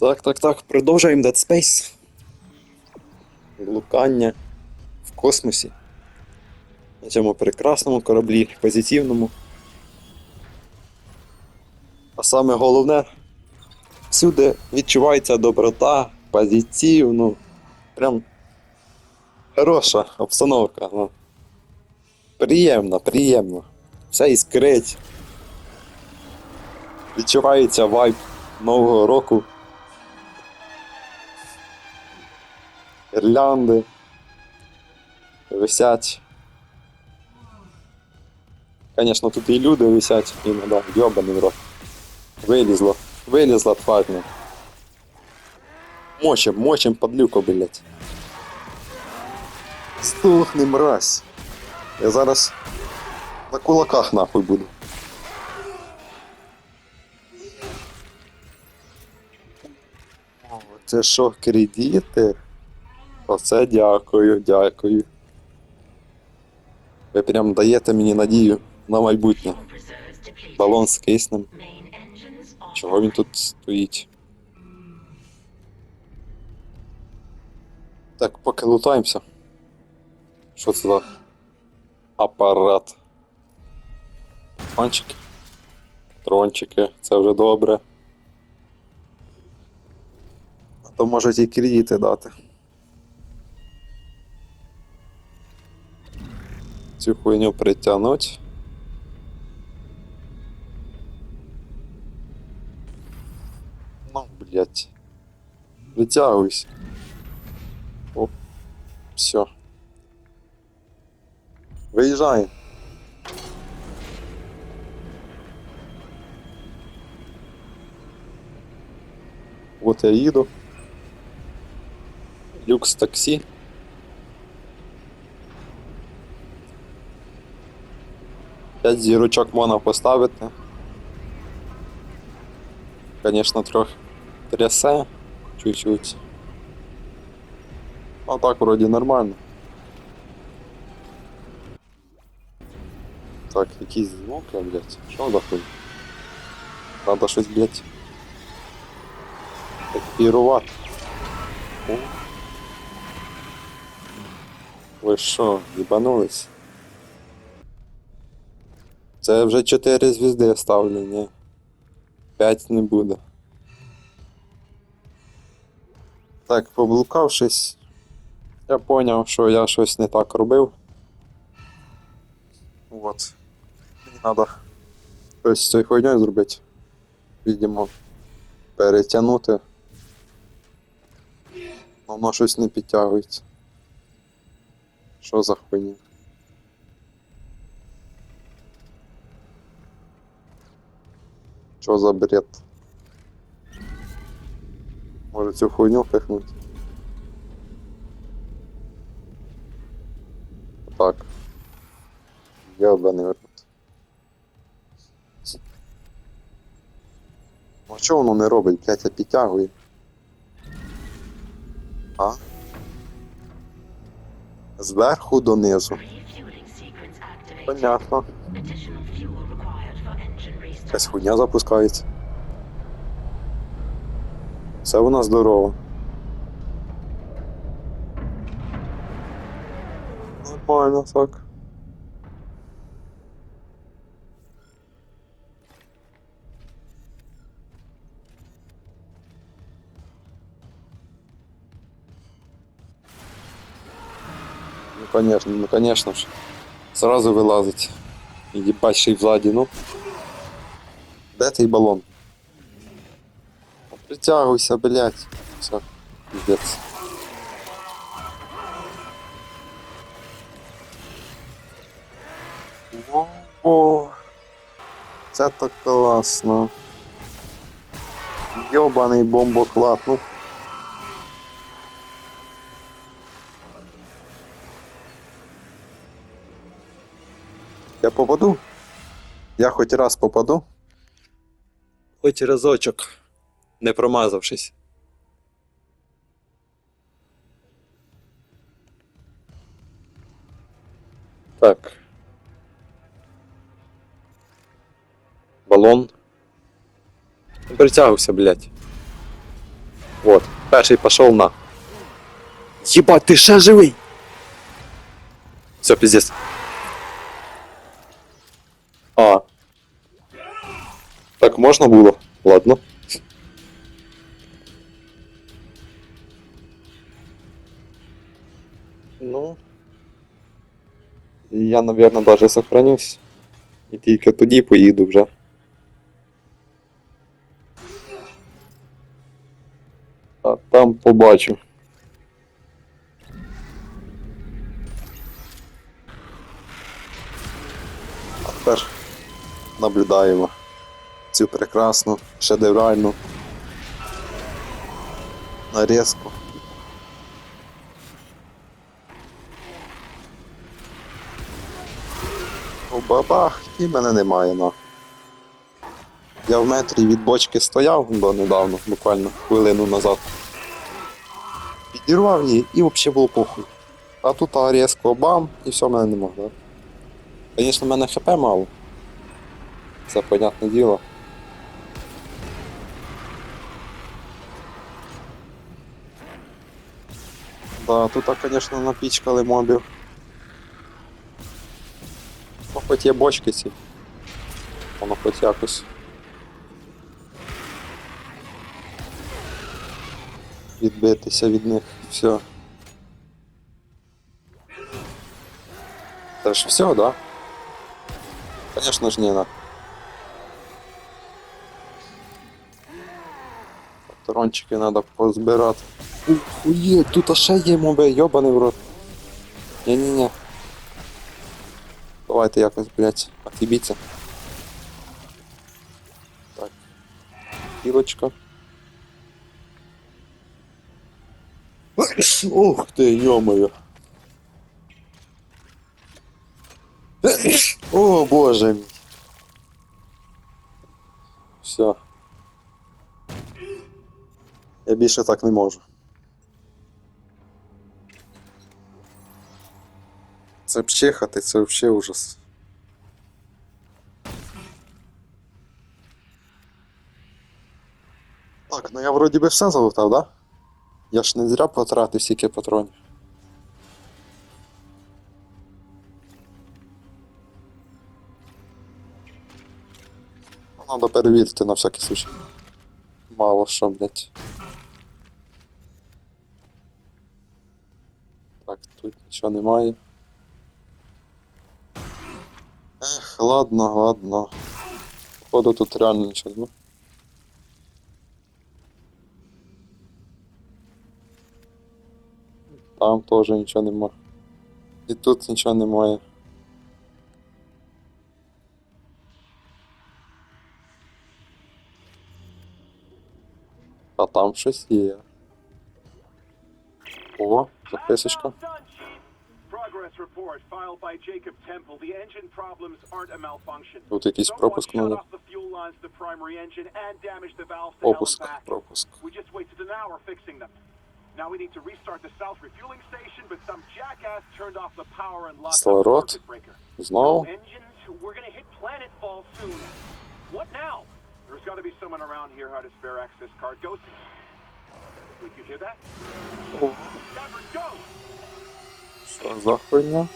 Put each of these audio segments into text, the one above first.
Так, так, так, продовжуємо Dead Space. Блукання в космосі. На цьому прекрасному кораблі, позитивному. А саме головне, всюди відчувається доброта, позитив, прям хороша обстановка. Ну. Приємно, приємно. Все іскрить. Відчувається вайб Нового року. Ірлянди. Висять. Звісно, тут і люди висять, іноді, йобаний в рот. Вилізло. Вилізла тварь. ну. Мочим, мочим подлюку, блять. Стухни, мразь. Я зараз на кулаках нахуй буду. О, Це що, кредити? Оце дякую, дякую. Ви прям даєте мені надію на майбутнє. Балон з киснем. Чого він тут стоїть? Так, поки лутаємося. Що це за апарат? Панчики. Трончики, це вже добре. А то можуть і кредити дати. Цю хуйню притягнуть. Ну, блять. Притягуйся. Оп. Все. Виїжджаємо. Вот я їду. Люкс таксі. П'ять зірочок можна поставити. Звісно, трохи трясе чуть-чуть. А так вроді нормально. Так, якісь звуки, блядь. Що за хуй? Надо щось, блядь. Екіпірувати. О. Ви що, їбанулись? Це вже 4 звізди ставлю, ні. 5 не буде. Так, поблукавшись, я поняв, що я щось не так робив. От. Мені треба щось з цією хуйньою зробити. Відімо, перетягнути. Но Воно щось не підтягується. Що за хуйня? Що за бред? Може цю хуйню пихнути? Так. Йобаний рот. Ну а чого воно не робить, блядь, я підтягую? А? Зверху донизу. Понятно. Якась хуйня запускається. Все у нас здорово. Нормально так. Ну конечно, ну конечно ж. Сразу вилазить. І їбать ще й взаді, ну. Де цей балон? Притягуйся, блядь. Все, піздець. О, це так класно. Йобаний бомбоклад, ну. Я попаду? Я хоч раз попаду? Хоч разочок, не промазавшись. Так. Балон. Притягився, блядь. Вот, перший пішов на. Єбать, ти ще живий! Все, пиздец. А. Так можна було? Ладно. Ну. Я, наверное, даже сохранюсь. І тільки тоді поїду вже. А там побачу. А тепер наблюдаємо Цю прекрасну, шедевральну нарізку. О, бабах, і мене немає на. Я в метрі від бочки стояв до недавно, буквально хвилину назад. Підірвав її і взагалі було похуй. А тут різко бам, і все, мене не могло. Звісно, в мене хп мало. Це понятне діло. Да, тут, звісно, напічкали мобів. Ну, хоч є бочки ці. Воно хоч якось. Відбитися від них, все. Це ж все, да? Конечно ж не на. Патрончики треба позбирати. Ує, тут ще є моби, йобаний в рот. Ні-ні-ні. Давайте якось, блядь, отъебіться. Так. Кілочка. Ух ти, йомою. О, боже мій. Все. Я більше так не можу. Це пчихати, це взагалі ужас. Так, ну я вроді би все залутав, да? Я ж не зря потратив стільки патронів. Надо перевірити на всякий случай. Мало що, блядь. Так, тут нічого немає. Ех, ладно, ладно. Походу тут реально нічого немає. Там теж нічого немає. І тут нічого немає. А там щось є. О, записочка. Well done, Chief. Progress report filed by Jacob Temple. The engine problems aren't a malfunction. Тут якийсь Zone пропуск 1 shut надо. off the fuel lines to the primary engine and damaged the valves to hell and Пропуск, back. пропуск. We just wasted an hour fixing them. Now we need to restart the south refueling station, but some jackass turned off the power and locked out the Кислород. circuit breaker. Знову? Engines, we're gonna hit planetfall soon. What now? There's gotta be someone around here how to spare access card. Go. Wait, you hear that? Never go! Що за хуйня?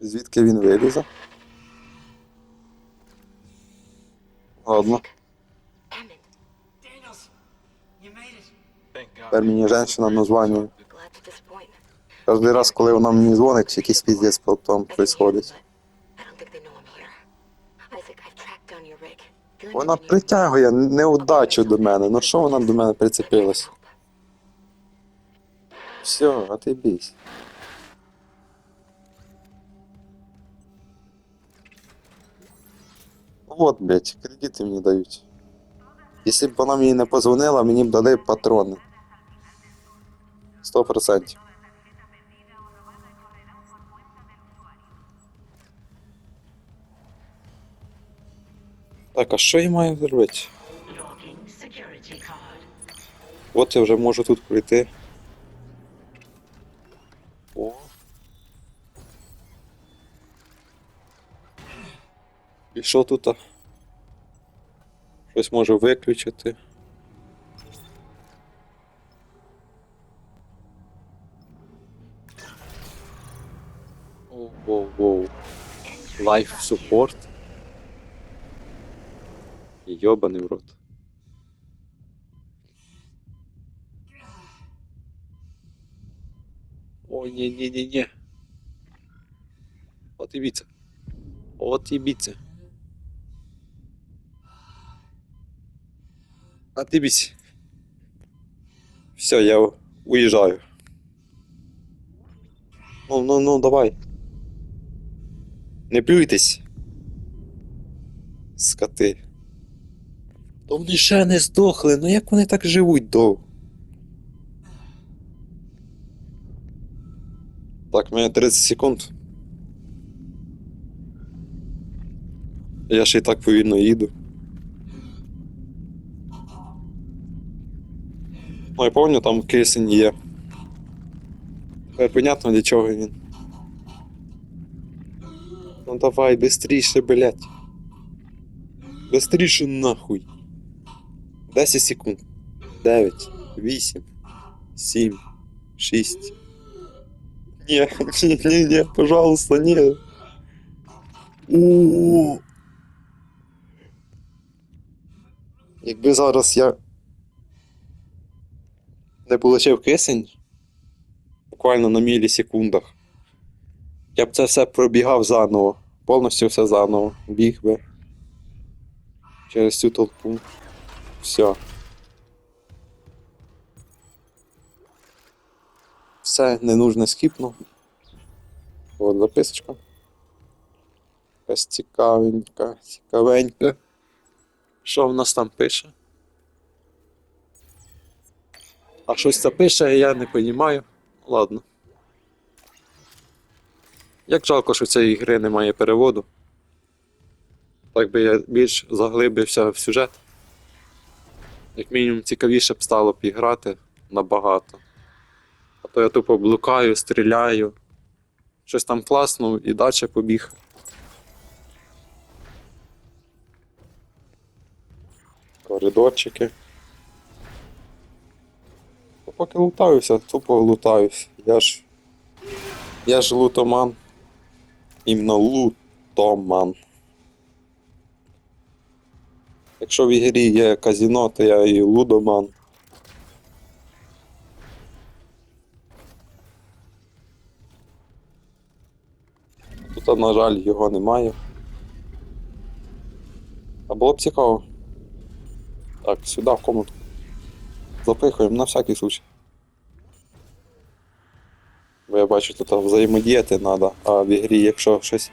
Звідки він вилізе? Ладно, тепер мені жінка названює. Кожен раз, коли вона мені дзвонить, якийсь піздець потім. Feeling Вона притягує неудачу до мене. Ну що вона до мене прицепилась? Все, а ти бійся. Вот, блядь, кредити мені дають. Якщо б вона мені не позвонила, мені б дали патрони. Сто процентів. Так, а що я маю зробити? Logging security card. От я вже можу тут прийти. І що тут? Щось може виключити. Воу-воу-воу. Лайф суппорт. Йобаний в рот. о ні-ні-ні-ні. От і біться. От і біться. А ти. Все, я уїжджаю. Ну, ну, ну, давай. Не плюйтесь. Скоти. То вони ще не здохли, ну як вони так живуть довго? Так, в мене 30 секунд. Я ще й так повільно їду. Ну, я пам'ятаю, там кисень є. Тепер понятно, для чого він. Ну давай, быстріше, блядь. Быстріше нахуй. 10 секунд. 9, 8, 7, 6. Ні, ні, ні, ні, пожалуйста, ні. У. Якби зараз я не получив кисень, буквально на мілісекундах, я б це все пробігав заново. Повністю все заново. Біг би. Через цю толпу. Все. Все, ненужне скіпнув. От записочка. Якась цікавенька, цікавенька. Що в нас там пише? А щось це пише, я не розумію. Ладно. Як жалко, що цієї гри немає переводу. Так би я більш заглибився в сюжет. Як мінімум цікавіше б стало б і набагато. А то я тупо блукаю, стріляю. Щось там класно і далі побіг. Коридорчики. Поки лутаюся, тупо лутаюсь. Я ж. Я ж лутоман. Іменно лутоман. Якщо в ігрі є казіно, то я і лудоман. Тут, на жаль, його немає. А було б цікаво. Так, сюди, в комнату. Запихуємо на всякий случай. Бо я бачу, тут взаємодіяти треба, а в ігрі, якщо щось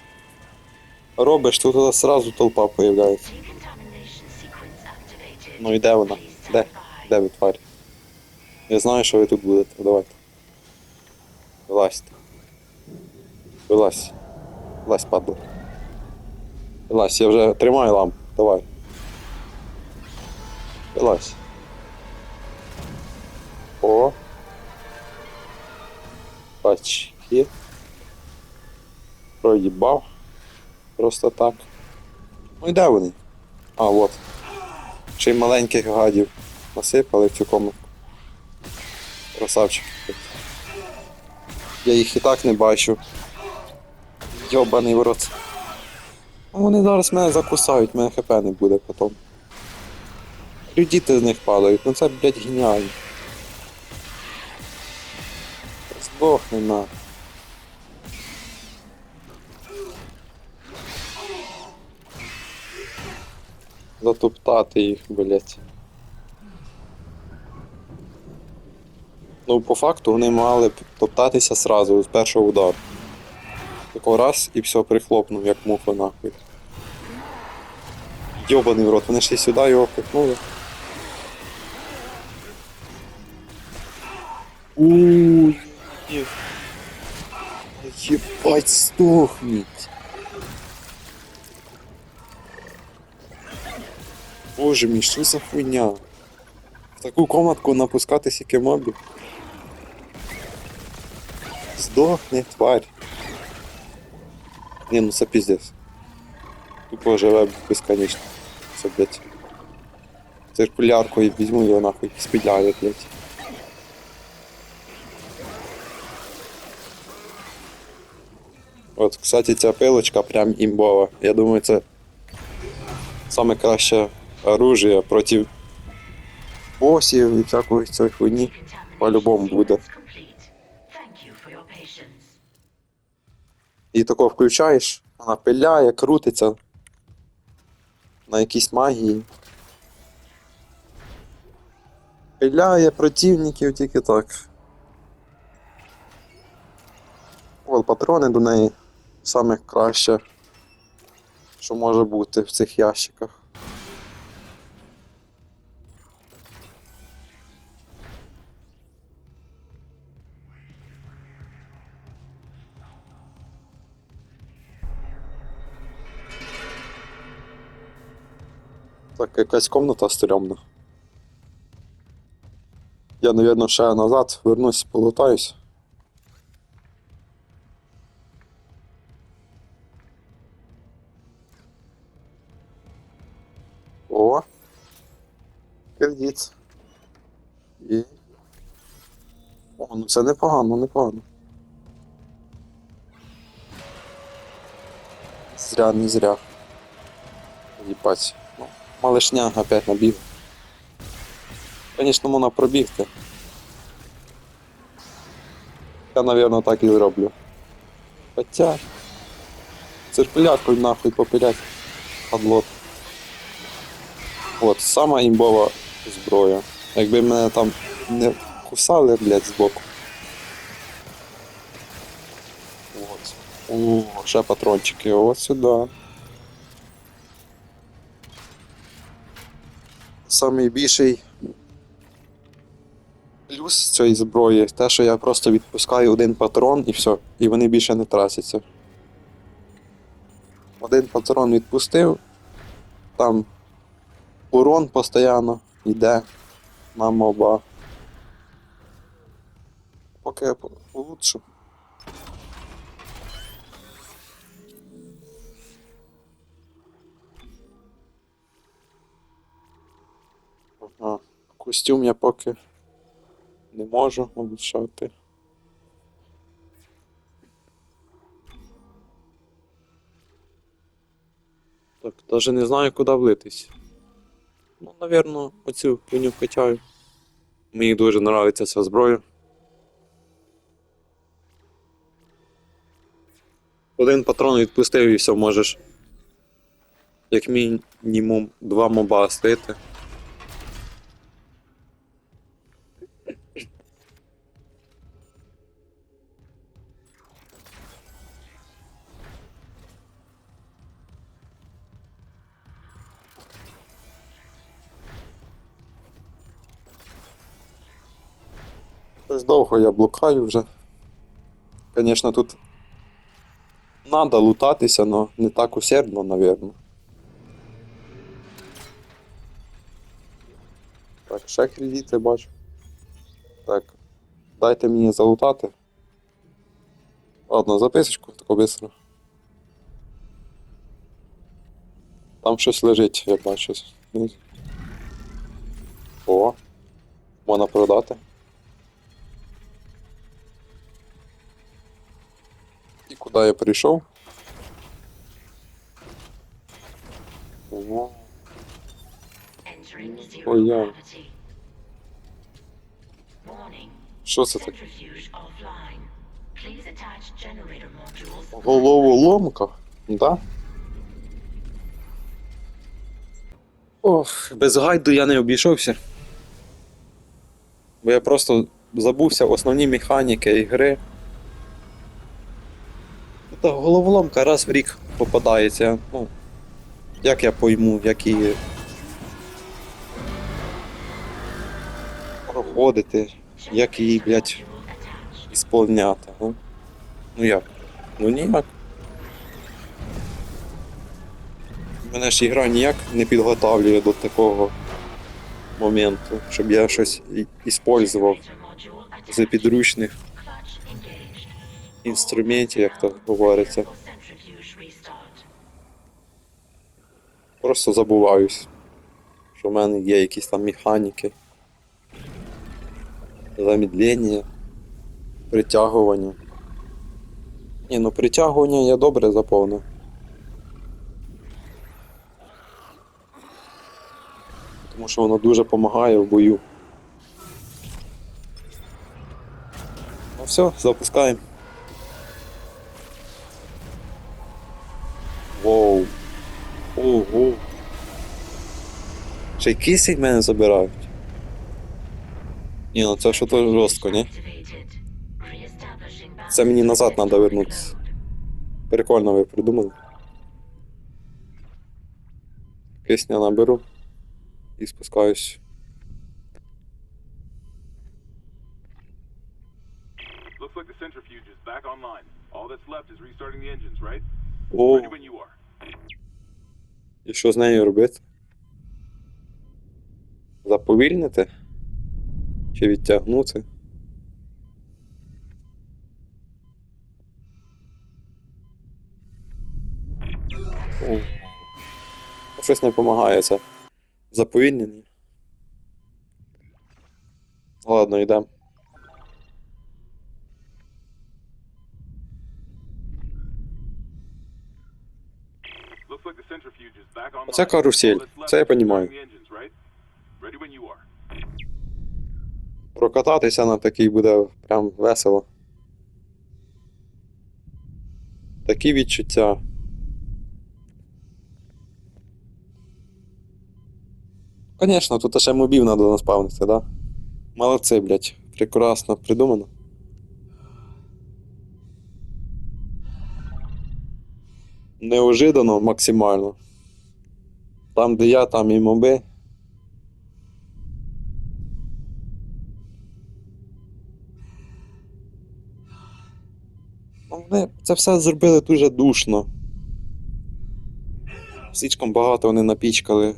робиш, то тут одразу толпа activated. Ну і де вона? Де? Де ви тварі? Я знаю, що ви тут будете. Давайте. Вилазьте. Вилазь. Вилазь, падла. Вилазь, я вже тримаю лампу. Давай. Вилазь. О. Пачки. Проїбав. Просто так. Ну і де вони? А, от. Ще маленьких гадів насипали в цю комнатку. Красавчики. Я їх і так не бачу. Йобаний в рот. А вони зараз мене закусають, мене хп не буде потім. Діти з них падають, ну це, блядь, геніально. Здохни на. Затоптати їх, блядь. Ну, по факту вони мали топтатися сразу з першого удару. Такого раз і все прихлопнув, як муха нахуй. Йобаний в рот, вони ще сюди його пихнули. Уй, ні. Єбать, стохніть. Боже мій, що за хуйня? В таку комнатку напускати сіки мобів. Здохни, тварь. Ні, ну це піздець. Тупо живе безконечно. Це, блядь. Циркуляркою візьму його нахуй, спіляю, блядь. От, кстати, ця пилочка прям імбова. Я думаю, це саме краще оружие проти босів і всякої цієї хуйні. По-любому буде. І тако включаєш, вона пиляє, крутиться на якійсь магії. Пиляє противників тільки так. От патрони до неї саме краще, що може бути в цих ящиках. Так, якась комната стрьомна. Я, наверное, ще назад вернусь, полутаюсь. Це непогано, непогано. Зря, не зря. Їбать. Ну, малышня опять набіг. Звісно, можна пробігти. Я, наверное, так і зроблю. Хоча. Циркулярку нахуй попилять. Подлот. От, сама імбова зброя. Якби мене там не кусали, блядь, збоку. От. О, ще патрончики, от сюди. Самий більший плюс цієї зброї те, що я просто відпускаю один патрон і все, і вони більше не трасяться. Один патрон відпустив, там урон постійно йде на моба. Поки я по- Костюм я поки не можу облучати. Так, даже не знаю, куди влитись. Ну, напевно, оцю хуйню вкачаю. Мені дуже подобається ця зброя. Один патрон відпустив і все, можеш. Як мінімум два моба стити. Щось довго я блукаю вже. Звісно, тут надо лутатися, але не так усердно, напевно. Так, ще кредити бачу. Так. Дайте мені залутати. Ладно, записочку, тако быстро. Там щось лежить, я бачу. О, можна продати. Я прийшов? Ого. Ой, я. Що це таке? Головоломка? Да? Ох, без гайду я не обійшовся. Бо я просто забувся основні механіки ігри. Та головоломка раз в рік попадається. Ну, як я пойму, як її проходити, як її, блядь, ісполняти. Ну, ну як? Ну ніяк. Мене ж ігра ніяк не підготовлює до такого моменту, щоб я щось іспользував Generator з підручних. Інструментів, як то говориться. Просто забуваюсь, що в мене є якісь там механіки, замедлення, притягування. Ні, ну притягування я добре заповнив. Тому що воно дуже допомагає в бою. Ну все, запускаємо. Воу. Ого. Ще й кисень мене забирають. Ні, ну це що то жорстко, ні? Це мені назад треба вернутися. Прикольно ви придумали. Кисня наберу і спускаюсь. Looks like the centrifuge is back online. All that's left is restarting the engines, right? О, Ready when you are. І що з нею робити? Заповільнити? Чи відтягнути? О. Щось не допомагає це. Заповільнення. Ладно, йдемо. Right? Ready when you are. Прокататися на такий буде прям весело. Такі відчуття. Звісно, тут ще мобів треба наспавнити, да? Молодці, блядь. Прекрасно придумано. Неожиданно максимально. Там, де я, там і моби. Вони це все зробили дуже душно. Слишком багато вони напічкали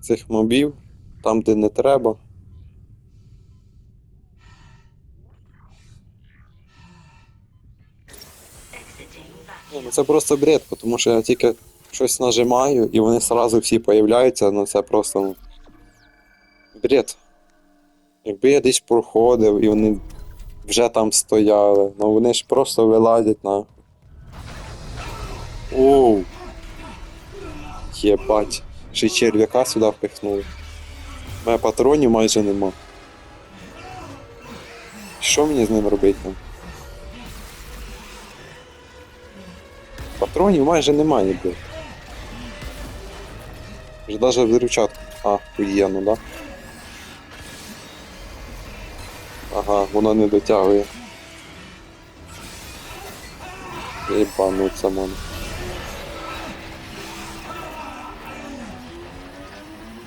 цих мобів, там, де не треба. Ну це просто бред, тому що я тільки щось нажимаю і вони одразу всі появляються, ну це просто ну, бред. Якби я десь проходив і вони вже там стояли, ну вони ж просто вилазять на. Оу. Єбать. Ще черв'яка сюди впихнули. У мене патронів майже нема. Що мені з ним робити? Патронів майже немає, блядь. Вже даже взрывчатку. А, хуєнно, да? Ага, вона не дотягує. Єбануться мене.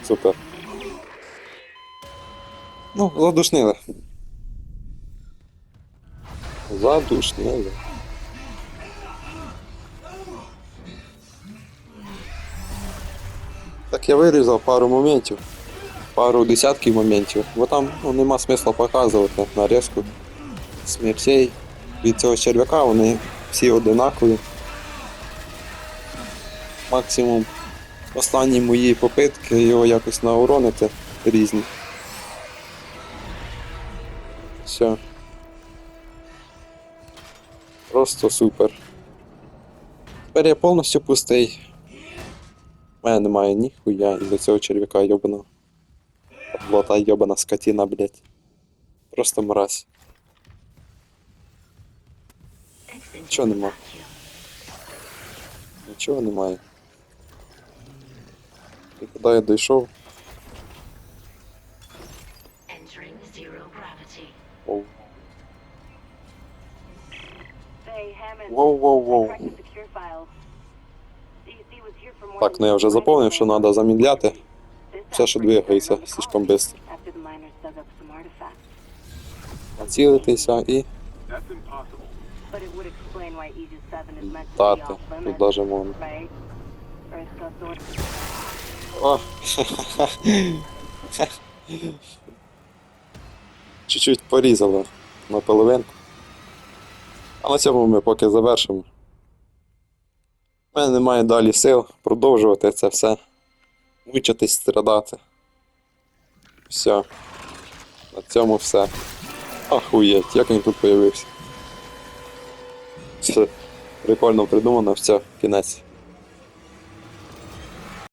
Супер. Ну, задушнили. Задушнили. Так я вирізав пару моментів, пару десятків моментів, бо там ну, нема смисла показувати нарізку смертей від цього черв'яка, вони всі одинакові. Максимум останні мої попитки його якось науронити різні. Все. Просто супер. Тепер я повністю пустий. У мене немає ніхуя із-за цього черв'яка йобаного. Була та йобана скотина, блядь. Просто мразь. Нічого нема. Нічого немає. І куди я дійшов? Entering Так, ну я вже заповнив, що треба замедляти. This Все, що двигається слишком швидко. Націлитися і That's impossible. But it would explain why Aegis 7 is meant to be дати. off Тут даже goes О! Чуть-чуть порізало на половинку. А на цьому ми поки завершимо. У мене немає далі сил продовжувати це все. Мучитись, страдати. Все. На цьому все. Ахуєть, як він тут появився. Все прикольно придумано, все, кінець.